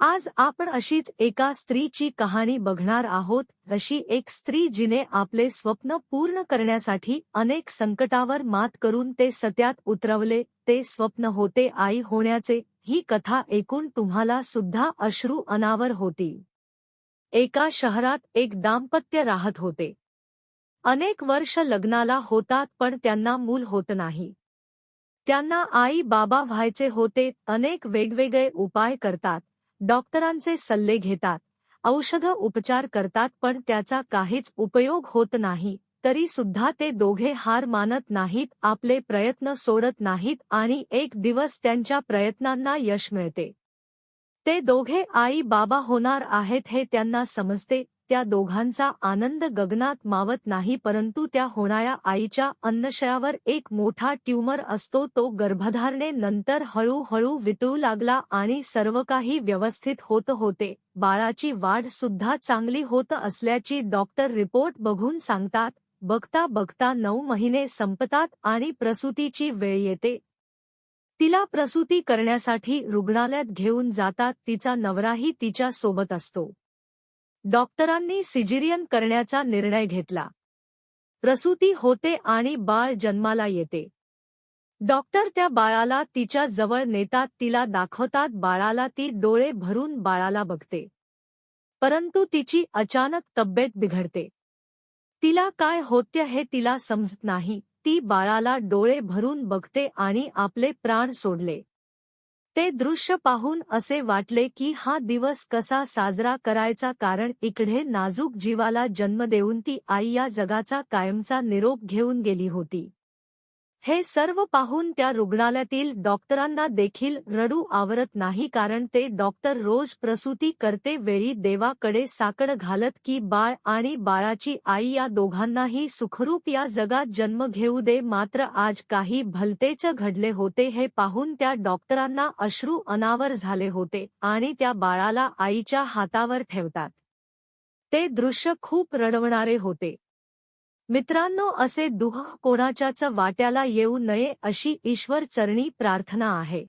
आज आपण अशीच एका स्त्रीची कहाणी बघणार आहोत अशी एक स्त्री जिने आपले स्वप्न पूर्ण करण्यासाठी अनेक संकटावर मात करून ते सत्यात उतरवले ते स्वप्न होते आई होण्याचे ही कथा ऐकून तुम्हाला सुद्धा अश्रू अनावर होती एका शहरात एक दाम्पत्य राहत होते. अनेक वर्ष लग्नाला होतात पण त्यांना मूल होत नाही. त्यांना आई बाबा व्हायचे होते अनेक वेगवेगळे उपाय करतात. डॉक्टरांचे सल्ले घेतात. औषध उपचार करतात पण त्याचा काहीच उपयोग होत नाही. तरी सुद्धा ते दोघे हार मानत नाहीत आपले प्रयत्न सोडत नाहीत आणि एक दिवस त्यांच्या प्रयत्नांना यश मिळते. ते दोघे आई बाबा होणार आहेत हे त्यांना समजते. त्या दोघांचा आनंद गगनात मावत नाही परंतु त्या होणाऱ्या आईच्या अन्नशयावर एक मोठा ट्यूमर असतो तो गर्भधारणे नंतर हळूहळू वितळू लागला आणि सर्व काही व्यवस्थित होत होते. बाळाची वाढ सुद्धा चांगली होत असल्याची डॉक्टर रिपोर्ट बघून सांगतात बघता बघता नऊ महिने संपतात आणि प्रसूतीची वेळ येते. तिला प्रसूती करण्यासाठी रुग्णालयात घेऊन जातात तिचा नवराही तिच्या सोबत असतो. डॉक्टरांनी सिजिरियन करण्याचा निर्णय घेतला. प्रसूती होते आणि बाळ जन्माला येते. डॉक्टर त्या बाळाला तिच्या जवळ नेतात तिला दाखवतात बाळाला ती डोळे भरून बाळाला बघते. परंतु तिची अचानक तब्येत बिघडते. तिला काय होत्य हे तिला समजत नाही ती बाळाला डोळे भरून बघते आणि आपले प्राण सोडले. ते दृश्य पाहून असे वाटले की हा दिवस कसा साजरा करायचा कारण इकडे नाजूक जीवाला जन्म देऊन ती आई या जगाचा कायमचा निरोप घेऊन गेली होती. हे सर्व पाहून त्या रुग्णालयातील डॉक्टरांना देखील रडू आवरत नाही कारण ते डॉक्टर रोज प्रसूती करते वेळी देवाकडे साकड घालत की बाळ आणि बाळाची आई या दोघांनाही सुखरूप या जगात जन्म घेऊ दे मात्र आज काही भलतेच घडले होते हे पाहून त्या डॉक्टरांना अश्रू अनावर झाले होते आणि त्या बाळाला आईच्या हातावर ठेवतात. ते दृश्य खूप रडवणारे होते. मित्रांनो असे दुःख कोणाच्याच वाट्याला येऊ नये अशी ईश्वर चरणी प्रार्थना आहे.